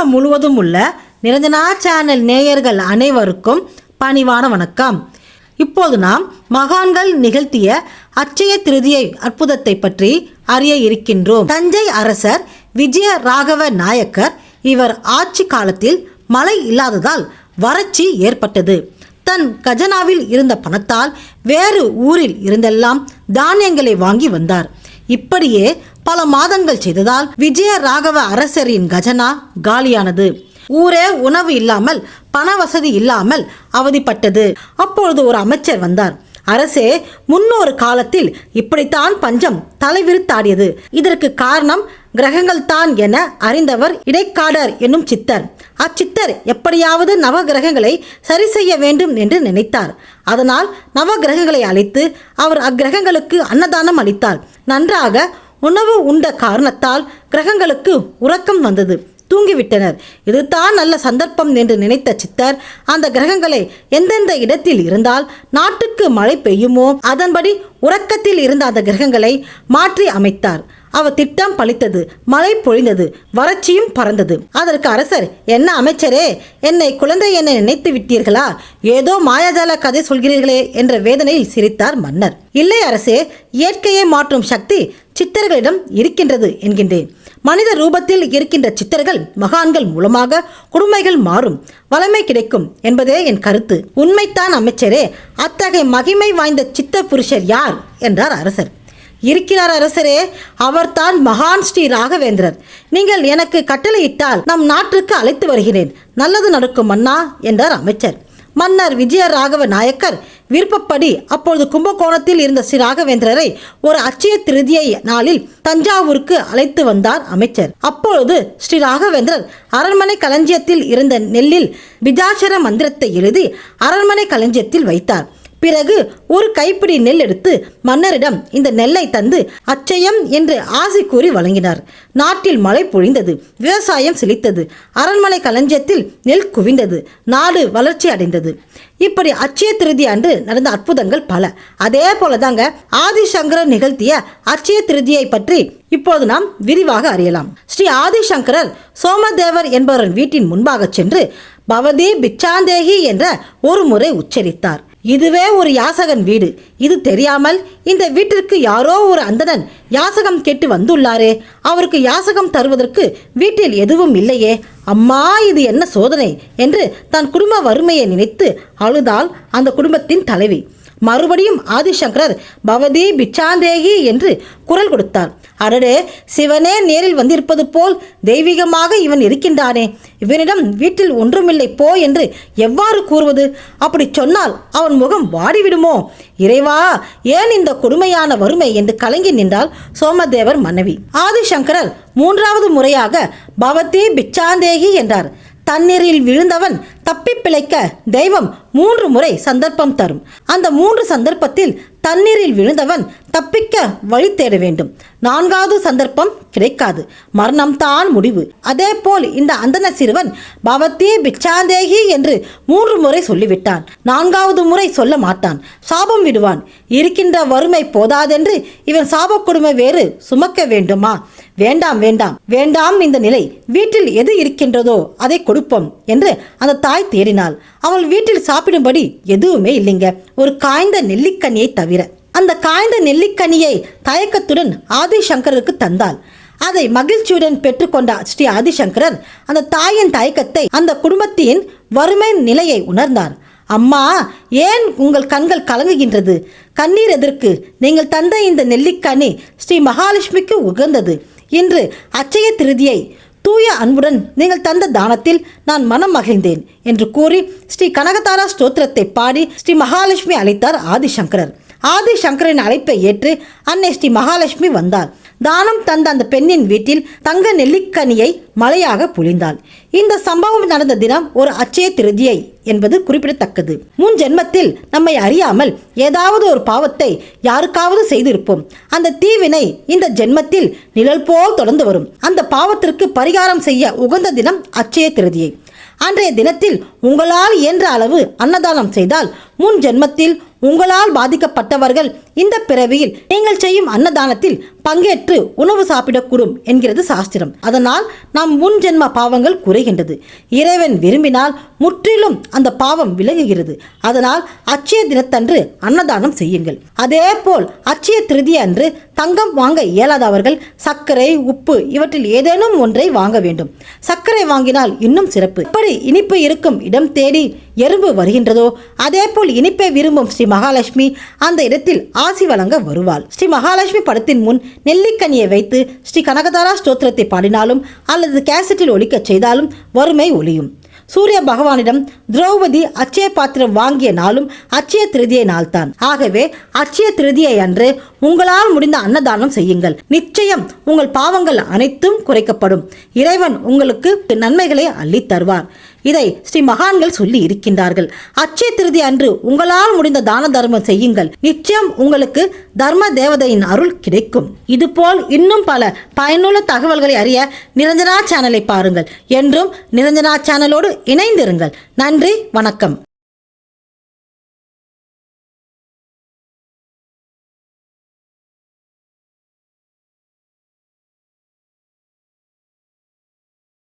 உலகம் முழுவதும் உள்ள நிரஞ்சனா சேனல் நேயர்கள் அனைவருக்கும் பணிவான வணக்கம். இப்போது நாம் மகான்கள் நிகழ்த்திய அச்சய திருதியை அற்புதத்தை பற்றி அறிய இருக்கின்றோம். தஞ்சை அரசர் விஜய ராகவ நாயக்கர் இவர் ஆட்சி காலத்தில் மழை இல்லாததால் வறட்சி ஏற்பட்டது. தன் கஜனாவில் இருந்த பணத்தால் வேறு ஊரில் இருந்தெல்லாம் தானியங்களை வாங்கி வந்தார். இப்படியே பல மாதங்கள் செய்ததால் விஜய ராகவ அரசரின் கஜனா காலியானது. ஊரே உணவு இல்லாமல் பண வசதி இல்லாமல் அவதிப்பட்டது. அப்பொழுது ஒரு அமைச்சர் வந்தார். அரசே முன்னொரு காலத்தில் இப்படித்தான் பஞ்சம் தலைவிரித்தாடியது இதற்கு காரணம் கிரகங்கள் தான் என அறிந்தவர் இடைக்காடர் என்னும் சித்தர். அச்சித்தர் எப்படியாவது நவ கிரகங்களை சரி செய்ய வேண்டும் என்று நினைத்தார். அதனால் நவ கிரகங்களை அழைத்து அவர் அக்கிரகங்களுக்கு அன்னதானம் அளித்தார். நன்றாக உணவு உண்ட காரணத்தால் கிரகங்களுக்கு உறக்கம் வந்தது. தூங்கிவிட்டனர். இதுதான் நல்ல சந்தர்ப்பம் என்று நினைத்த சித்தர் அந்த கிரகங்களை எந்தெந்த இடத்தில் இருந்தால் நாட்டுக்கு மழை பெய்யுமோ அதன்படி உறக்கத்தில் இருந்த அந்த கிரகங்களை மாற்றி அமைத்தார். அவர் திட்டம் பழித்தது மழை பொழிந்தது வறட்சியும் பறந்தது. அதற்கு அரசர் என்ன அமைச்சரே என்னை குழந்தை என நினைத்து விட்டீர்களா? ஏதோ மாயாஜால கதை சொல்கிறீர்களே என்ற வேதனையில் சிரித்தார் மன்னர். இல்லை அரசே இயற்கையை மாற்றும் சக்தி சித்தர்களிடம் இருக்கின்றது என்கின்றேன். மனித ரூபத்தில் இருக்கின்ற சித்தர்கள் மகான்கள் மூலமாக குடுமைகள் மாறும் வளமை கிடைக்கும் என்பதே என் கருத்து. உண்மைத்தான் அமைச்சரே. அத்தகைய மகிமை வாய்ந்த சித்த புருஷர் யார்? என்றார் அரசர். இருக்கிறார் அரசரே அவர்தான் மகான் ஸ்ரீ ராகவேந்திரர். நீங்கள் எனக்கு கட்டளையிட்டால் நம் நாட்டுக்கு அழைத்து வருகிறேன். நல்லது நடக்கும் மன்னா என்றார் அமைச்சர். மன்னர் விஜய ராகவ நாயக்கர் விருப்பப்படி அப்பொழுது கும்பகோணத்தில் இருந்த ஸ்ரீ ராகவேந்திரரை ஒரு அச்சய திருதியை நாளில் தஞ்சாவூருக்கு அழைத்து வந்தார் அமைச்சர். அப்பொழுது ஸ்ரீ ராகவேந்திரர் அரண்மனை களஞ்சியத்தில் இருந்த நெல்லில் பிஜாட்சர மந்திரத்தை எழுதி அரண்மனை களஞ்சியத்தில் வைத்தார். பிறகு ஒரு கைப்பிடி நெல் எடுத்து மன்னரிடம் இந்த நெல்லை தந்து அச்சயம் என்று ஆசை கூறி வழங்கினார். நாட்டில் மழை பொழிந்தது விவசாயம் செழித்தது அரண்மனை களஞ்சியத்தில் நெல் குவிந்தது நாடு வளர்ச்சி அடைந்தது. இப்படி அச்சய திருதி அன்று நடந்த அற்புதங்கள் பல. அதே போலதாங்க ஆதிசங்கரர் நிகழ்த்திய அச்சய திருதியை பற்றி இப்போது நாம் விரிவாக அறியலாம். ஸ்ரீ ஆதிசங்கரர் சோமதேவர் என்பவரின் வீட்டின் முன்பாக சென்று பவதி பிச்சாந்தேகி என்ற ஒரு முறை உச்சரித்தார். இதுவே ஒரு யாசகன் வீடு. இது தெரியாமல் இந்த வீட்டிற்கு யாரோ ஒரு அந்தணன் யாசகம் கேட்டு வந்துள்ளாரே. அவருக்கு யாசகம் தருவதற்கு வீட்டில் எதுவும் இல்லையே. அம்மா இது என்ன சோதனை என்று தன் குடும்ப வறுமையை நினைத்து அழுதாள் அந்த குடும்பத்தின் தலைவி. மறுபடியும் ஆதிசங்கரர் பவதி பிச்சாந்தேகி என்று குரல் கொடுத்தார். அடடே சிவனே நேரில் வந்திருப்பது போல் தெய்வீகமாக இவன் இருக்கின்றானே. இவனிடம் வீட்டில் ஒன்றுமில்லை போ என்று எவ்வாறு கூறுவது? அப்படி சொன்னால் அவன் முகம் வாடிவிடுமோ? இறைவா ஏன் இந்த கொடுமையான வறுமை என்று கலங்கி நின்றாள் சோமதேவர் மனைவி. ஆதிசங்கரர் மூன்றாவது முறையாக பவதி பிச்சாந்தேகி என்றார். தண்ணீரில் விழுந்தவன் தப்பி பிழைக்க தெய்வம் மூன்று முறை சந்தர்ப்பம் தரும். அந்த மூன்று சந்தர்ப்பத்தில் தண்ணீரில் விழுந்தவன் தப்பிக்க வழி தேட வேண்டும். நான்காவது சந்தர்ப்பம் கிடைக்காது. மரணம் தான் முடிவு. அதே போல் இந்த அந்தன சிறுவன் பவத்தி பிச்சாந்தேகி என்று மூன்று முறை சொல்லிவிட்டான். நான்காவது முறை சொல்ல மாட்டான். சாபம் விடுவான். இருக்கின்ற வறுமை போதாதென்று இவன் சாப கொடுமை வேறு சுமக்க வேண்டுமா? வேண்டாம் வேண்டாம். வேண்டாம் இந்த நிலை. வீட்டில் எது இருக்கின்றதோ அதை கொடுப்போம் என்று அந்த தாய் தேறினாள் அவள் வீட்டில் சாப்பிடும்படி எதுவுமே இல்லைங்க. ஒரு காய்ந்த நெல்லிக்கனியை தவிர. அந்த காய்ந்த நெல்லிக்கனியை தயக்கத்துடன் ஆதிசங்கருக்கு தந்தாள். அதை மகிழ்ச்சியுடன் பெற்றுக்கொண்ட ஸ்ரீ ஆதிசங்கரர் அந்த தாயின் தயக்கத்தை அந்த குடும்பத்தின் வறுமை நிலையை உணர்ந்தார். அம்மா ஏன் உங்கள் கண்கள் கலங்குகின்றது? கண்ணீர் எதற்கு? நீங்கள் தந்த இந்த நெல்லிக்கனி ஸ்ரீ மகாலட்சுமிக்கு உகந்தது இன்று அச்சய திருதியை தூய அன்புடன் நீங்கள் தந்த தானத்தில் நான் மனம் மகிழ்ந்தேன் என்று கூறி ஸ்ரீ கனகதாரா ஸ்தோத்திரத்தை பாடி ஸ்ரீ மகாலட்சுமி அழைத்தார் ஆதிசங்கரர். ஆதிசங்கரின் அழைப்பை ஏற்று அன்னை ஸ்ரீ மகாலட்சுமி வந்தார் தானம் தந்த அந்த பெண்ணின் வீட்டில் தங்க நெல்லிக்கனியை மழையாக புழிந்தாள். இந்த சம்பவம் நடந்த தினம் ஒரு அச்சய திருதியை என்பது குறிப்பிடத்தக்கது. முன் ஜென்மத்தில் நம்மை அறியாமல் ஏதாவது ஒரு பாவத்தை யாருக்காவது செய்திருப்போம். அந்த தீவினை இந்த ஜென்மத்தில் நிழல் போல் தொடர்ந்து வரும். அந்த பாவத்திற்கு பரிகாரம் செய்ய உகந்த தினம் அச்சய திருதியை. அன்றைய தினத்தில் உங்களால் இயன்ற அளவு அன்னதானம் செய்தால் முன் ஜென்மத்தில் உங்களால் பாதிக்கப்பட்டவர்கள் இந்த பிறவியில் நீங்கள் செய்யும் அன்னதானத்தில் பங்கேற்று உணவு சாப்பிடக்கூடும் என்கிறது சாஸ்திரம். அதனால் நம் முன் ஜென்ம பாவங்கள் குறைகின்றது. இறைவன் விரும்பினால் முற்றிலும் அந்த பாவம் விலகுகிறது. அதனால் அச்சய தினத்தன்று அன்னதானம் செய்யுங்கள். அதேபோல் அச்சய திருதி அன்று தங்கம் வாங்க இயலாதவர்கள் சர்க்கரை உப்பு இவற்றில் ஏதேனும் ஒன்றை வாங்க வேண்டும். சர்க்கரை வாங்கினால் இன்னும் சிறப்பு. எப்படி இனிப்பு இருக்கும் இடம் தேடி எறும்பு வருகின்றதோ அதே போல் அதேபோல் இனிப்பை விரும்பும் ஸ்ரீ மகாலட்சுமி அந்த இடத்தில் ஆசி வழங்க வருவாள். ஸ்ரீ மகாலட்சுமி படத்தின் முன் நெல்லிக்கனியை வைத்து ஸ்ரீ கனகதாரா ஸ்தோத்திரத்தை பாடினாலும் அல்லது கேசட்டில் ஒலிக்கச் செய்தாலும் வறுமை ஒளியும் சூரிய பகவானிடம் திரௌபதி அச்சய பாத்திரம் வாங்கிய நாளும் அச்சய திருதியை நாள்தான். ஆகவே அச்சய திருதியை அன்று உங்களால் முடிந்த அன்னதானம் செய்யுங்கள். நிச்சயம் உங்கள் பாவங்கள் அனைத்தும் குறைக்கப்படும். இறைவன் உங்களுக்கு நன்மைகளை அள்ளித் தருவார் இதை ஸ்ரீ மகான்கள் சொல்லி இருக்கின்றார்கள். அச்சய திருதி அன்று உங்களால் முடிந்த தான தர்மம் செய்யுங்கள். நிச்சயம் உங்களுக்கு தர்ம தேவதையின் அருள் கிடைக்கும். இதுபோல் இன்னும் பல பயனுள்ள தகவல்களை அறிய நிரஞ்சனா சேனலை பாருங்கள். என்றும் நிரஞ்சனா சேனலோடு இணைந்திருங்கள். நன்றி வணக்கம்.